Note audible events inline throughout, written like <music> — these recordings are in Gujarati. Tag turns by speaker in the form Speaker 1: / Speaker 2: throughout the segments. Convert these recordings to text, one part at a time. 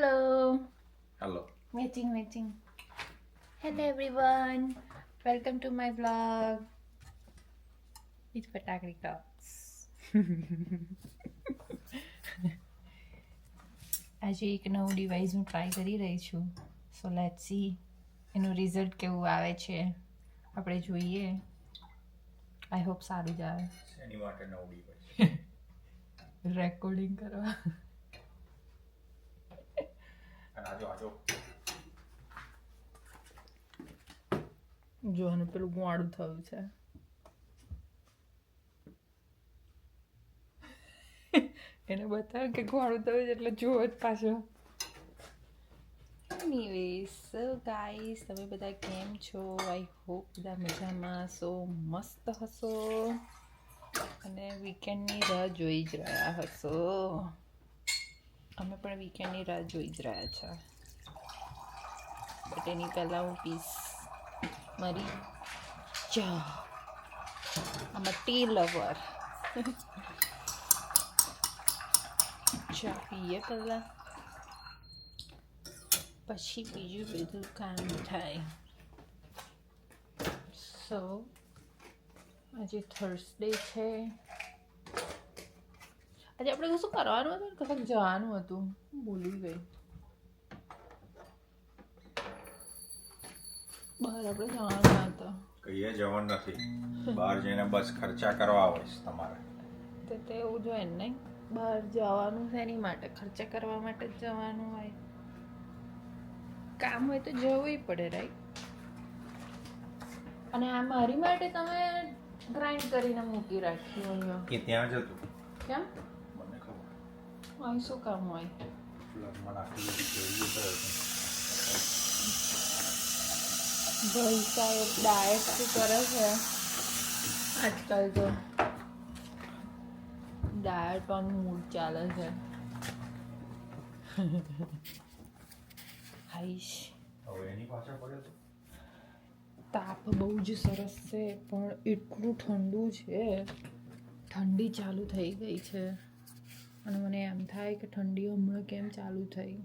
Speaker 1: Hello
Speaker 2: hello
Speaker 1: matching matching hello everyone welcome to my blog it's Fatakdi talks આજે એક નવું ડિવાઇસ હું ટ્રાય કરી રહી છું. સો લેટ સી એનું રિઝલ્ટ કેવું આવે છે. આપણે જોઈએ. આઈ હોપ સારું જ આવે.
Speaker 2: એની માટે
Speaker 1: રેકોર્ડિંગ <laughs> કરવા.
Speaker 2: આજો
Speaker 1: જો અને પેલું ગોવાળું થયું છે. એને બતાવ્યું કે ગોવાળું થયું છે એટલે જુઓ જ પાછો. સો ગાઈસ તમે બધા કેમ છો? આઈ હોપ બધા મજામાં સો મસ્ત હશો. અને વીકેન્ડની રાહ જોઈ જ રહ્યા હશો. અમે પણ વીકેન્ડની રાહ જોઈ જ રહ્યા છે. બટ એની પહેલાં હું પીસ મારી ચા. આમાં ટી લવર ચા પીએ પહેલાં. પછી બીજું બધું કામ થાય. સો આજે થર્સડે છે. આજે આપણે કશું કરવાનું હતું ને? જવાનું હતું. ભૂલી ગઈ. બહાર આપણે જવાના હતા.
Speaker 2: કહીએ જવાનું નથી. બહાર જઈને બસ ખર્ચા કરવા હોય છે તમારે.
Speaker 1: તો તે એવું જોઈએ ને નહીં. બહાર જવાનું શેની માટે ખર્ચા કરવા માટે જ જવાનું હોય. કામ હોય તો જવું પડે રાઈટ અને આ મારી માટે તમે ગ્રાઇન્ડ કરીને મૂકી રાખ્યું અહીંયા.
Speaker 2: કે ત્યાં જતું
Speaker 1: કેમ? અહીં શું કામ હોય
Speaker 2: પ્લગમાં નાખી જોઈએ
Speaker 1: ભાઈ સાહેબ ડાયટ શું કરે છે આજકાલ તો ડાયટ પણ મૂડ ચાલે છે હાઈશ
Speaker 2: હવે એની પાછળ પડ્યો તો
Speaker 1: તાપ બહુ જ સરસ છે પણ એટલું ઠંડુ છે ઠંડી ચાલુ થઈ ગઈ છે અને મને એમ થાય કે ઠંડી હમણાં કેમ ચાલુ થઈ?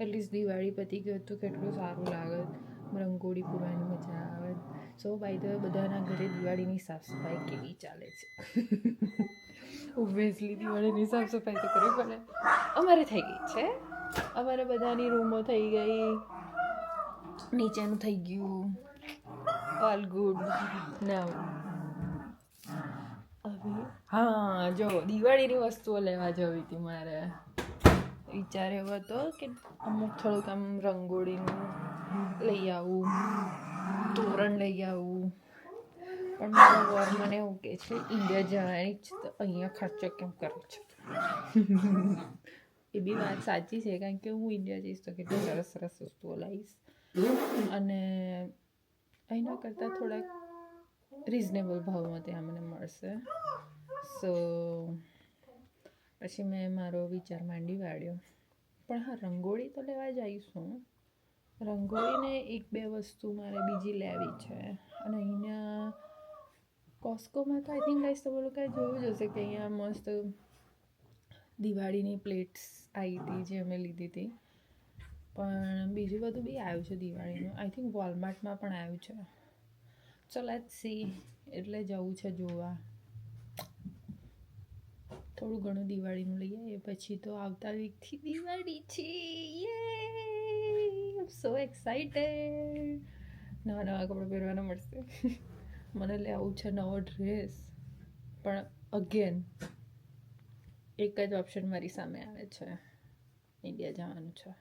Speaker 1: એટલીસ્ટ દિવાળી પતી ગયું તો કેટલું સારું લાગે. રંગોળી પૂરવાની મજા આવે. સો બાય ધ બધાના ઘરે દિવાળીની સાફ સફાઈ કેવી ચાલે છે? ઓબ્વિયસલી દિવાળીની સાફ સફાઈ તો કરવી પડે. અમારે થઈ ગઈ છે. અમારે બધાની રૂમો થઈ ગઈ. નીચેનું થઈ ગયું. ઓલ ગુડ નાવ હા, જો, દિવાળીની વસ્તુઓ લેવા જવી હતી મારે. વિચાર એવો હતો કે અમુક થોડુંક આમ રંગોળીનું લઈ આવું, તોરણ લઈ આવું. પણ મારો વર મને એવું કહે છે ઇન્ડિયા જવાની જ તો અહીંયા ખર્ચો કેમ કરો છો? એ બી વાત સાચી છે, કારણ કે હું ઇન્ડિયા જઈશ તો કેટલી સરસ સરસ વસ્તુઓ લાવીશ અને અહીંના કરતાં થોડાક રિઝનેબલ ભાવમાં ત્યાં મને મળશે. સો પછી મેં મારો વિચાર માંડી વાળ્યો. પણ હા, રંગોળી તો લેવા જઈશું. રંગોળીને એક બે વસ્તુ મારે બીજી લેવી છે. અને અહીંયા કોસ્કોમાં તો આઈ થિંક ગાઈસ તમે લોકોએ જોયું જ હશે કે અહીંયા મસ્ત દિવાળીની પ્લેટ્સ આવી હતી જે અમે લીધી હતી. પણ બીજું બધું બી આવ્યું છે દિવાળીનું. આઈ થિંક વોલમાર્ટમાં પણ આવ્યું છે. ચો લેટ સી એટલે જવું છે જોવા. થોડું ઘણું દિવાળીનું લઈ આવીએ, પછી તો આવતા વીકથી દિવાળી છે. યે સો એક્સાઇટેડ નવા નવા કપડાં પહેરવાના મળશે. મને લેવું છે નવો ડ્રેસ પણ અગેન એક જ ઓપ્શન મારી સામે આવે છે. ઇન્ડિયા જવાનું છે.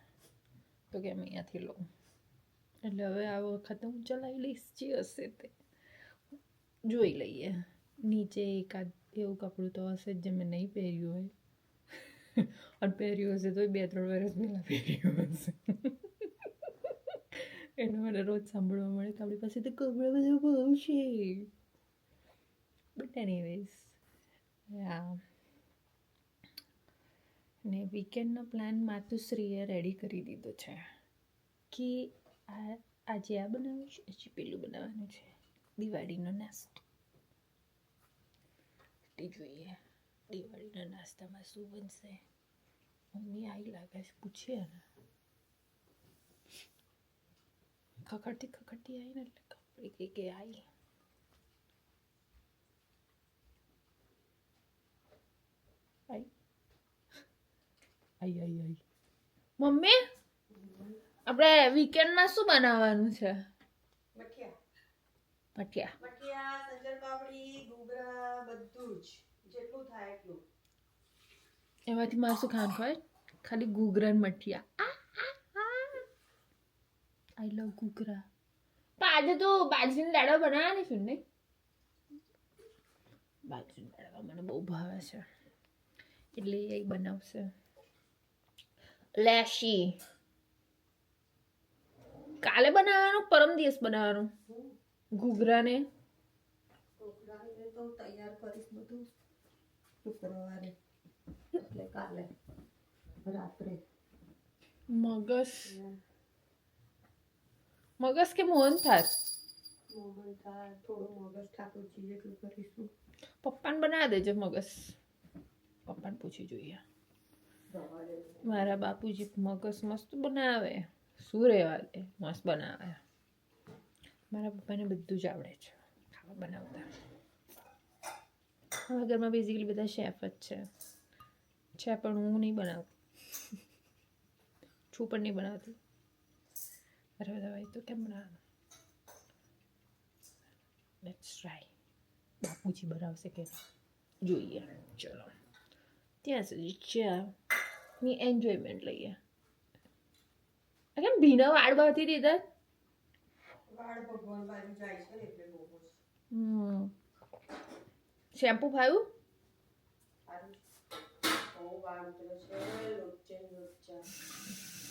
Speaker 1: તો કે અમે અહીંયાથી લઉં. એટલે હવે આ વખતે હું ચલાવી લઈશ જે હશે તે. જોઈ લઈએ. નીચે એકાદ એવું કપડું તો હશે જ જે મેં નહીં પહેર્યું હોય. અને પહેર્યું હશે તો બે ત્રણ વર્ષ પહેલાં પહેર્યું હશે. એટલે મને રોજ સાંભળવા મળે કે આપણી પાસે તો કપડાં બધા બહુ છે. બટ એનીવેઝ હા. ને વીકેન્ડનો પ્લાન માતુશ્રીએ રેડી કરી દીધો છે. કે આ આજે આ બનાવ્યું છે હજી પેલું બનાવવાનું છે, દિવાળીનો નાસ્તો. તે જોઈએ, દિવાળીના નાસ્તામાં શું બનશે? મમ્મી આવી લાગે છે પૂછીએ ને ખખડતી ખખડતી આવી ને એટલે ખબર કઈ કે આવી આઈ આઈ આઈ. મમ્મી? આપણે વીકેન્ડમાં શું બનાવવાનું છે?
Speaker 3: મઠિયા.
Speaker 1: મઠિયા.
Speaker 3: મઠિયા સંજર પાપડી ઘૂઘરા બધું જ. જેટલું થાય એટલું.
Speaker 1: એમાંથી મારે શું ખાવાનું ખબર? ખાલી ઘૂઘરા ને મઠિયા. આઈ લવ ઘૂઘરા. પણ આજે તો બાજરીની લાડવા બનાવવાની છું ને બાજરીની લાડવા મને બહુ ભાવે છે. એટલે એ બનાવશે. લેશી. કાલે બનાવવાનું પરમ દિવસ બનાવવાનું? ઘૂઘરાને?
Speaker 3: તો તૈયાર કરીશ બધું શુક્રવારે. એટલે કાલે. રાત્રે.
Speaker 1: મગસ? મગસ કે મોહન થાર
Speaker 3: મોહન થાળ થોડું મગજ ઠાકોરજી જેટલું કરીશું.
Speaker 1: પપ્પાને બનાવી દેજો મગસ. પપ્પાને પૂછી જોઈએ. મારા બાપુજી મગસ મસ્ત બનાવે. શું રહેવા દે મસ્ત બનાવે. મારા પપ્પાને બધું જ આવડે છે. ખાવા બનાવતા. અમારા ઘરમાં બેઝિકલી બધા શેફ જ છે. છે પણ હું નહીં બનાવું. છું પણ નહીં બનાવતી. અરે બધા ભાઈ તો કેમ બનાવવાનું? લેટ્સ ટ્રાય બાપુજી બનાવશે કે જોઈએ. ચલો. ત્યાં સુધી ચા ની એન્જોયમેન્ટ લઈએ. કેમ ભીના વાળ બાંધી દીધા શેમ્પુ
Speaker 3: લોચા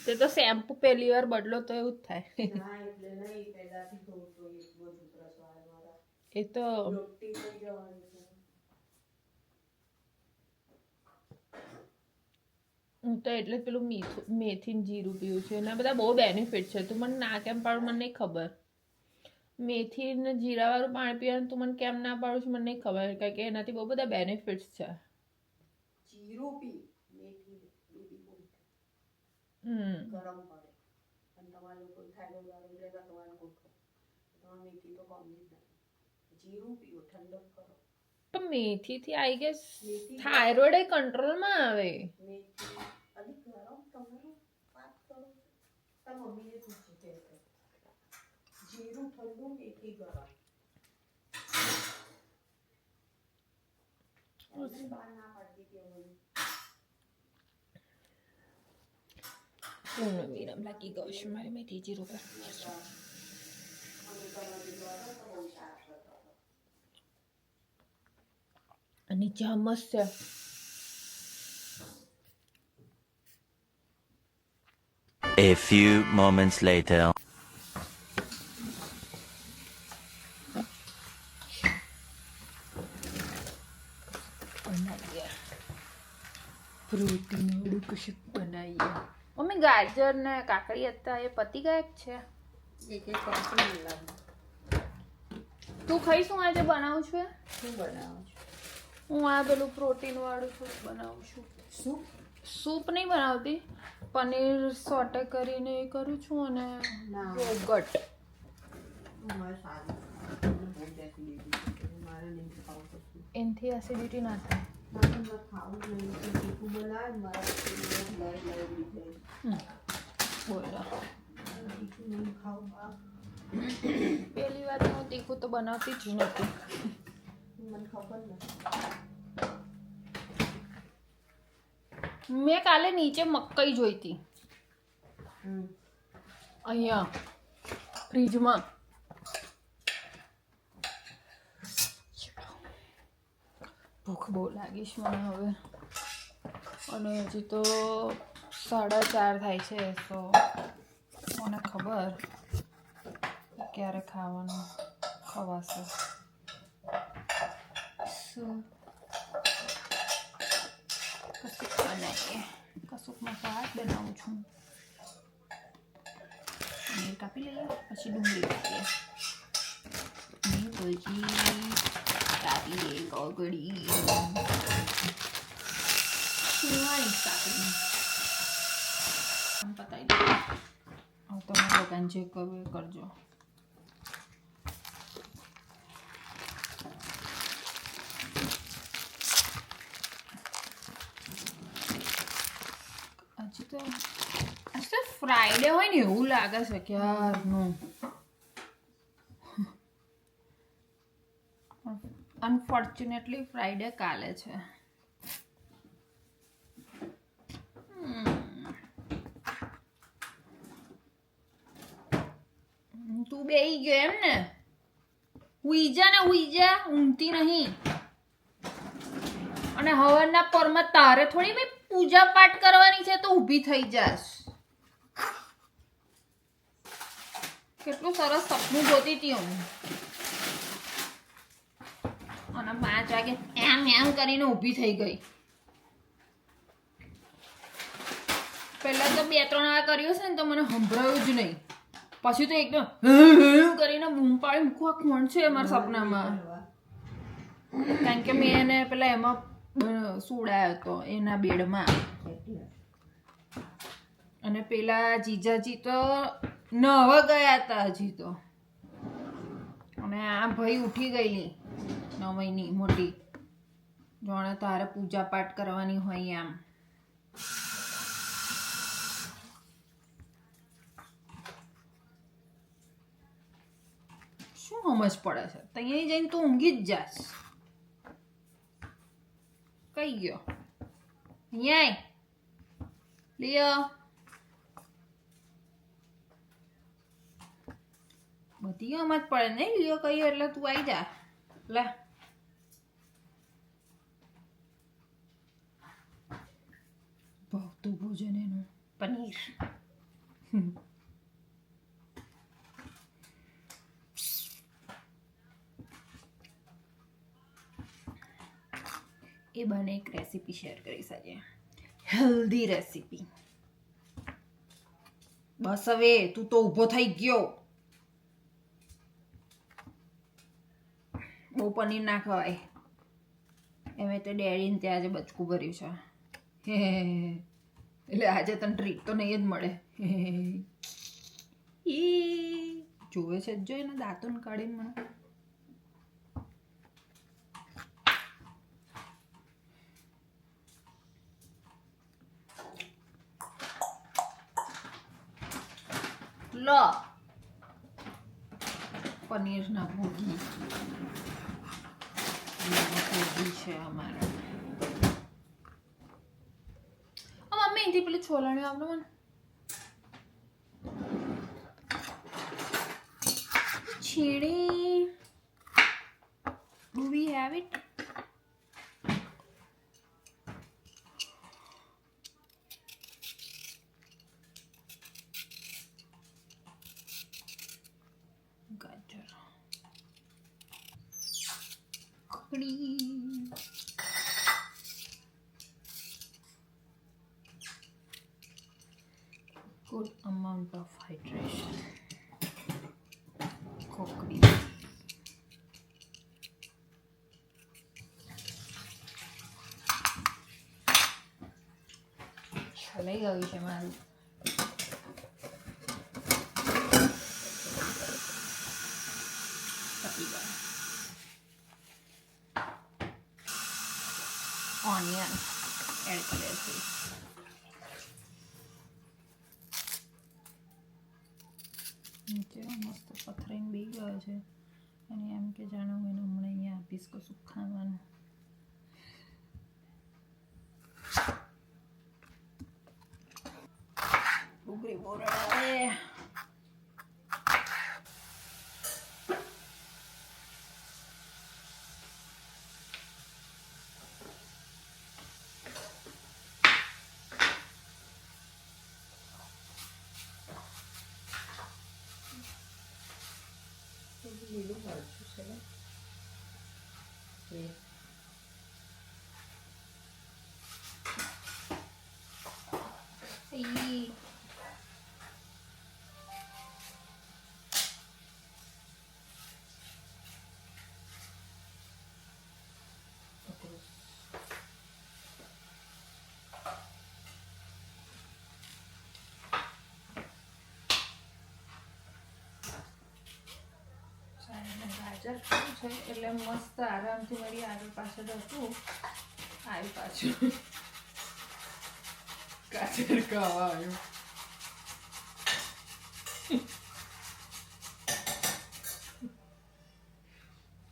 Speaker 1: તે તો શેમ્પુ પહેલી વાર બદલો તો એવું જ થાય.
Speaker 3: એ એટલે નહીં પહેલાથી થોડું તો એટલું જ ઉતરસ વાળ મારા
Speaker 1: એ તો
Speaker 3: લોટી થઈ જવાની છે
Speaker 1: હું તો એટલે પેલું મીઠું મેથી જીરું પીવું છું. એના બધા બહુ બેનિફિટ છે. તું મને ના કેમ પાડું? મને નહીં ખબર. મેથી ને જીરાવાળું પાણી પીવાનું તું મને કેમ ના પાડું છું? મને નહીં ખબર. કારણ કે એનાથી બહુ બધા બેનિફિટ્સ છે.
Speaker 3: જીરું પી મેથી
Speaker 1: હમ.
Speaker 3: ગરમ પડે. અને તમારે લોકો થાઇરોઇડ વાળું રહેતા તમારે ગોઠવો તમારે મેથી તો કોમ જીરું પીવો ઠંડક
Speaker 1: પણ મેથીથી આઈ ગેસ થાઇરોઇડ એ કંટ્રોલમાં આવે.
Speaker 3: જીરું ઠંડુ મેથી ગરમ.
Speaker 1: પૂર્ણ વિરામ લાગી ગયો છે. મારે મેથી જીરું પર
Speaker 3: અને તમે કીધું હતો તો બહુ સારા હતો
Speaker 1: અને ચા મસ્ત છે.
Speaker 4: A few moments later.
Speaker 1: બનાવીએ. પ્રોટીન વાળું કશુંક બનાવીએ. મમ્મી ગાજર ને કાકડી હતા એ પતી ગયા છે તું ખાઈશું આજે બનાવું છું
Speaker 3: શું બનાવું છો.
Speaker 1: હું આ પેલું પ્રોટીન વાળું થોડુંક બનાવું છું.
Speaker 3: સૂપ?
Speaker 1: સૂપ નહીં બનાવતી પનીર સોટે કરીને એ કરું છું અને યોગટ એનાથી એસિડિટી ના થાય. પહેલી વાર હું તીખું તો બનાવતી જ નથી.
Speaker 3: મને ખબર નથી.
Speaker 1: મેં કાલે નીચે મકાઈ જોઈ હતી. અહીંયા ફ્રીજમાં. ભૂખ બહુ લાગી છે મને હવે. અને હજી તો સાડા ચાર થાય છે તો મને ખબર ક્યારે ખાવાનું ખવાશે. શું કશુંક બનાવીએ કશુંકમાં ભાત બનાવું છું પનીર કાપી લઈએ પછી ડુંગળી કાપીએ અને પછી કાપીએ કાકડી છીણવાની કાકડી કામ પતાવી દો હવે તમે લોકોને જે કરવું એ કરજો હજી તો આજ ફ્રાઈડે હોય ને એવું લાગે છે ક્યારનું અનફોર્ચ્યુનેટલી ફ્રાઈડે કાલે છે. તું બેહી ગયો એમ ને? ઉઈજા ને ઉઈજા, ઊંઘતી નહીં. અને હવનના પરમાં તારે થોડી ભાઈ પૂજા પાઠ કરવાની છે તો ઊભી થઈ જાશ. કેટલું સરસ સપનું જોતી હતી હું. અને પાંચ વાગે એમ એમ કરીને ઊભી થઈ ગઈ. પહેલા તો બે ત્રણ વાર કર્યું છે ને તો મને સંભળાયું જ નહીં. પછી તો એકદમ કરીને બૂમ પાડી મૂકવા કોણ છે મારા સપનામાં? કારણ કે મેં એને પેલા એમાં સુડાયો હતો એના બેડમાં. અને પેલા જીજાજી તો નવા ગયા હતા હજી તો. અને આ ભાઈ ઉઠી ગયેલી નવઈની મોટી. જોણે તારે પૂજા પાઠ કરવાની હોય એમ. શું સમજ પડે છે? ત્યાં જઈને તું ઊંઘી જ જાશ. કઈ ગયો અહીંયા. લિયો બધી સમજ પડે નહીં લિયો કહીએ એટલે તું આવી જા. લે. ભાવતું ભોજન એનું પનીર. એ બને એક રેસીપી શેર કરીશ આજે. Healthy recipe. બસ હવે, તું તો ઊભો થઈ ગયો. બહુ પનીર ના ખવાય. એમે તો ડેડીને ત્યાં આજે બચકું ભર્યું છે. <laughs> એટલે આજે તને ટ્રીટ તો નહીં જ મળે. <laughs> જોવે છે જો એના દાંતોને કાઢીને મને. લો. પનીરના ભોગી ભોગી છે અમારે. મમ્મી અહીંથી પેલું છોલાણું આપણે મને. છીણી. Do we have it? Good amount of hydration. Coconut. Shall I go with અહીંયા આપીશ કશું ખાવાનું ડુંગળી બોરડાવે
Speaker 3: લીલું મરચું છે ને એ
Speaker 1: ઈ કાચર ખાવું છે? એટલે મસ્ત આરામથી મારી આગળ પાછળ હતું. આવી પાછું. કાચર ખાવા આવ્યું.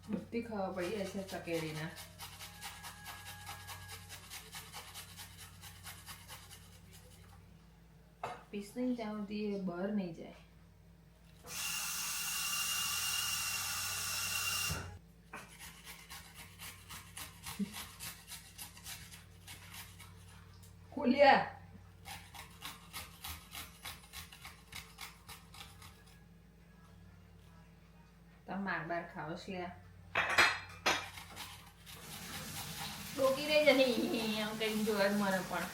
Speaker 1: બધી ખાવા પડી છે ચકેરીના. પીસ નહીં ત્યાં સુધી બહાર નહીં જાય ખોલ્યા તમે માર બાર રોકી રહી જશે આમ કઈ જોવા જ મને પણ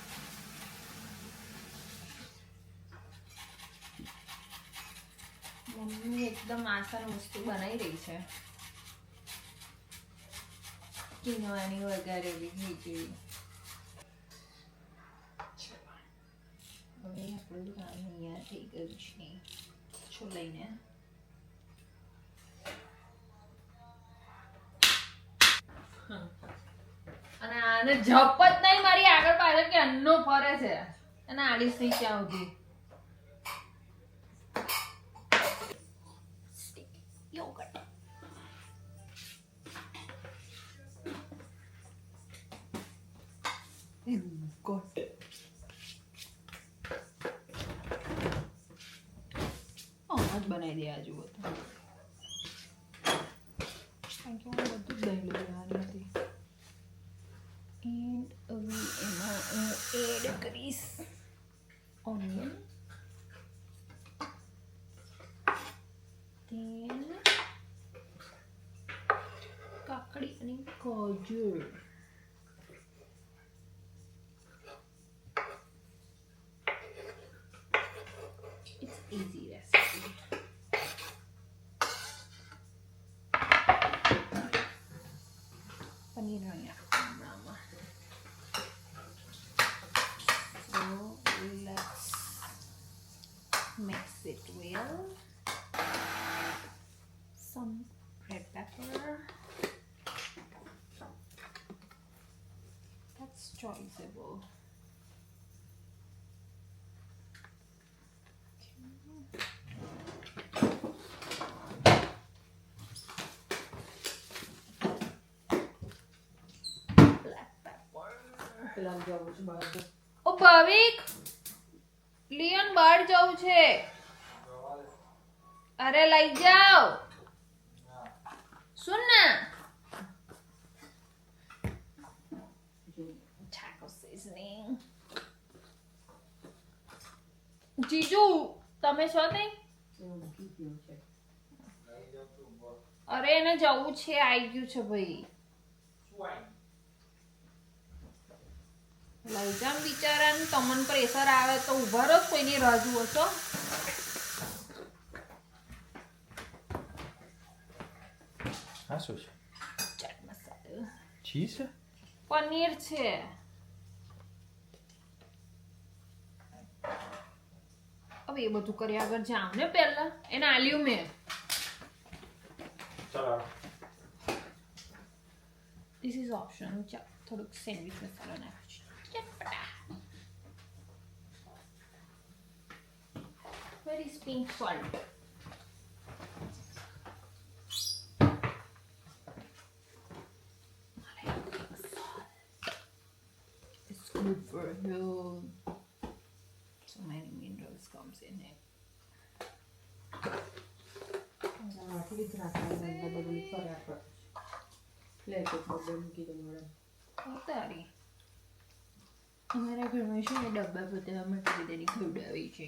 Speaker 1: મમ્મી એકદમ આસાન વસ્તુ બનાવી રહી છે કિનવાની વઘારેલી હવે આપણું કામ અહીંયા થઈ ગયું છે છો અને જપ જ નહીં મારી આગળ પાછળ, કે અન્નો ફરે છે. અને આડીસ નહીં ક્યાં સુધી Yogurt. God. આમાં જ બનાવી દે આજુ બધું કારણ કે હું બધું જ દહીં લેવાની હતી એન્ડ હવે એમાં હું એડ કરીશ ઓનિયન તેલ કાકડી અને ગાજર choiceable. ઓ ભાવિક લિયોન બહાર જવું છે. અરે લઈ જાઓ. જીજુ તમે છો તે. અરે એને જવું છે આવી ગયું છે ભાઈ. લઈ જામ બિચારાને તમને પ્રેશર આવે તો ઊભા રહો કોઈની રાહ જુઓ છો.
Speaker 2: હા શું છે?
Speaker 1: ચાટ મસાલો.
Speaker 2: ચીઝ
Speaker 1: પનીર છે. હવે એ બધું કરી આગળ જાવ ને પહેલા એને આલ્યું મેં
Speaker 2: ચલો
Speaker 1: ધીસ ઇઝ ઓપ્શન ચાલ થોડુંક સેન્ડવિચ મસાલો નાખું છું ચટપટા Where is pink salt? It's in it.
Speaker 3: આટલી જ રાખવાની અંદર બધું કરે છે. લે મૂકી
Speaker 1: અમારા ઘરમાં છે ને ડબ્બા બધા માટે બધાની ખવડાવી છે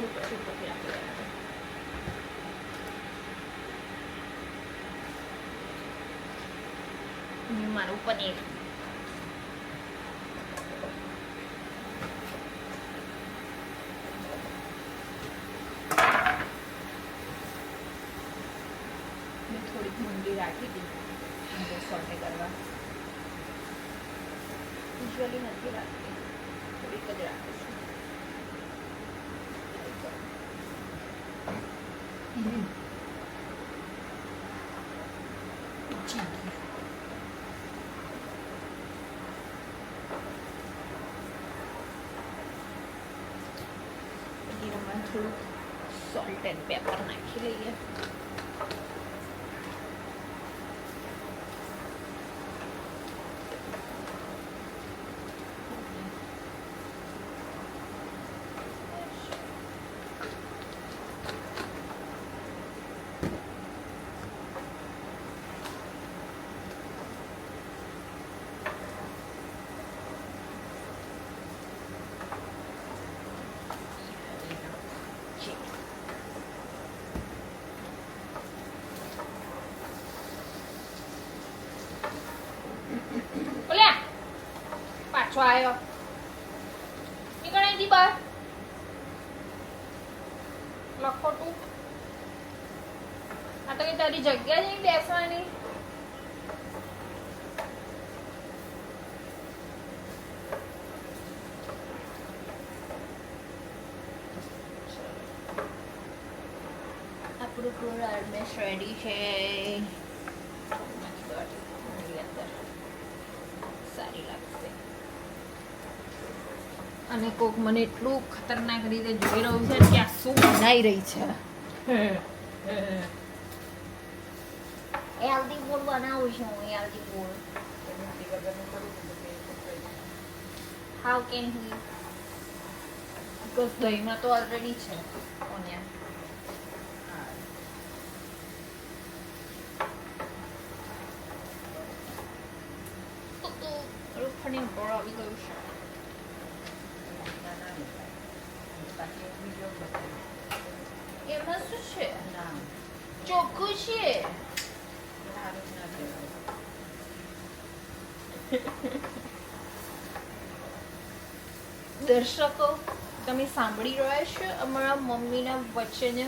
Speaker 1: થોડું પછી ઉપરથી અને મારું paneer Genom att tro sånt är bättre än killen. પાછો આવ્યો નીકળ અહીંથી બહાર લખો તું. આ તો તારી જગ્યા નહીં બેસવાની. આપણું પૂરું આર્મેશ રેડી છે નાખી દો આટલી અંદર સારી લાગશે અને કોક મને એટલું ખતરનાક રીતે જોઈ રહ્યું છે કે આ શું બનાવી રહી છે. એલડી ફૂડ બનાવું છું હું LD food how can he because દહીંમાં તો ઓલરેડી છે. ઓનિયન તો તો આવી ગયું છે. એમાં શું છે. ચોખ્ખું છે. દર્શકો, તમે સાંભળી રહ્યા છો અમારા મમ્મીના વચન?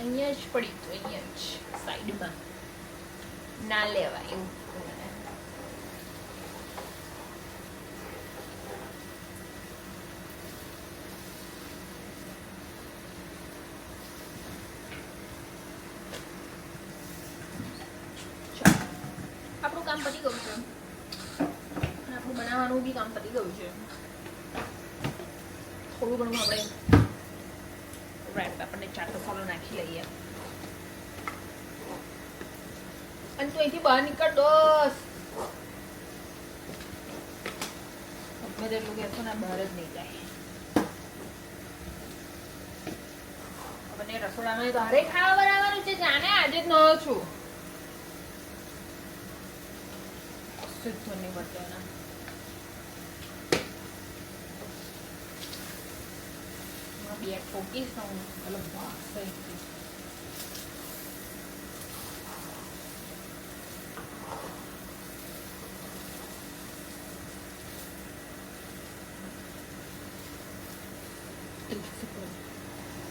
Speaker 1: અહીંયા જ પડી તો અહીંયા જ સાઈડમાં ના લેવાય એવું ચાલો. આપણું કામ પતી ગયું છે અને આપણું બનાવવાનું બી કામ પતી ગયું છે થોડું ઘણું આપણે રેડ આપણને ચાટ મસાલો નાખી લઈએ. અને તું અહીંથી બહાર નીકળ દોસ. ગમે તેટલું કહેશો ને બહાર જ નહીં જાય. આપણને રસોડામાં તારે ખાવા બનાવવાનું છે, જાણે આજે જ ન છું શુદ્ધ નહીં બટેના બે ઠોકીશ તો હું એટલે ભાગશે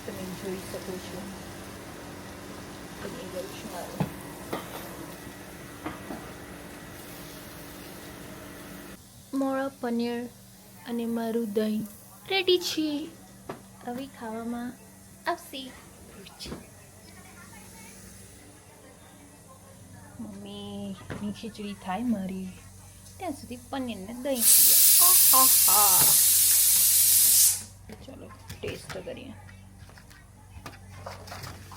Speaker 1: તમે જોઈ શકો છો બની ગયું છે મારું મોળા પનીર અને મારું દહીં રેડી છે હવે ખાવામાં આવશે મમ્મીની ખીચડી થાય મારી ત્યાં સુધી પનીરને દહીં પીએ. ચલો ટેસ્ટ કરીએ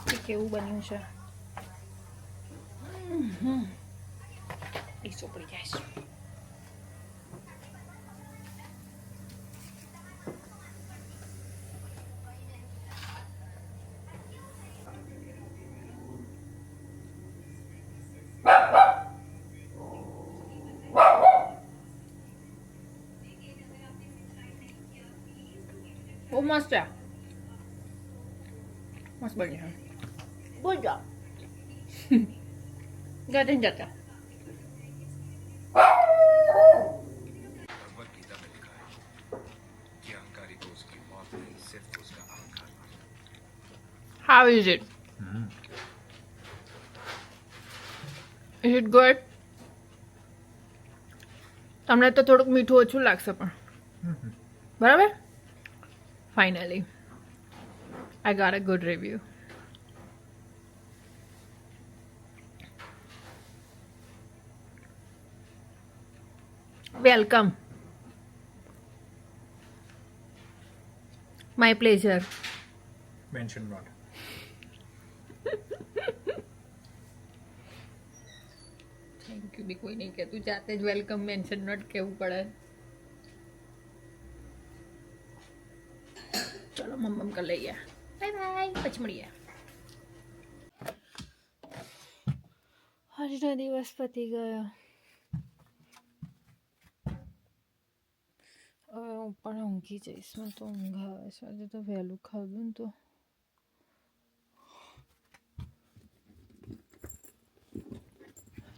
Speaker 1: કે કેવું બન્યું છે હમ. ડીસો પડી જાય છે મસ્ત છે મસ્ત બની છે બોલ જાઓ ગતિન જતા How is it? Mm. Is it good? તમને તો થોડુંક મીઠું ઓછું લાગશે પણ. બરાબર? Finally I got a good review welcome my pleasure
Speaker 5: Mention not.
Speaker 1: Thank you બી કોઈ નહીં કહેતું જાતે જ વેલકમ મેન્શન નોટ કહેવું પડે ચલો મમ્મમ કર લઈએ. બાય બાય પછી મળીએ. આજનો દિવસ પતી ગયો. હવે હું પણ ઊંઘી જઈશ. મને તો ઊંઘ આવે છે. આજે તો વહેલું ખાધું ને તો.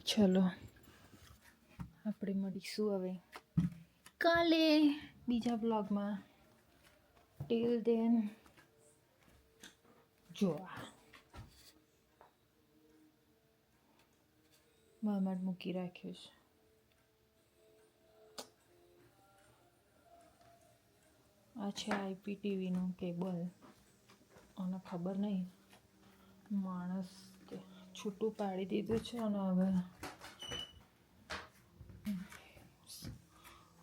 Speaker 1: ચલો, આપણે મળીશું હવે. કાલે બીજા બ્લોગમાં ટીલ દેન જોવા મામાટ મૂકી રાખ્યું છે. આ છે આઈપી ટીવીનું કેબલ. અને ખબર નહીં. માણસ છૂટું પાડી દીધું છે અને હવે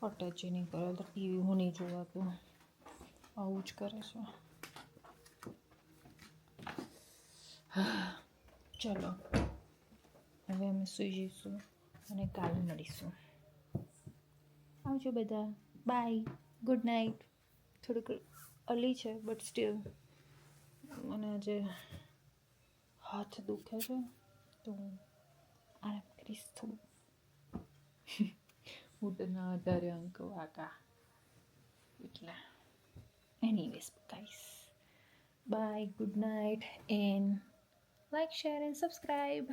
Speaker 1: અટેચ નહીં કરે તો ટીવી હું નહીં જોવાતું. આવું જ કરે છે ચલો હવે અમે સુઈ જઈશું અને કાલે મળીશું આવજો બધા બાય ગુડ નાઇટ થોડુંક અલી છે બટ સ્ટીલ મને આજે હાથ દુખે છે તો હું આરામ કરીશ થોડું ઉડના આધારે અંક વાકા એટલે anyways guys. Bye. Good night. And like share and subscribe.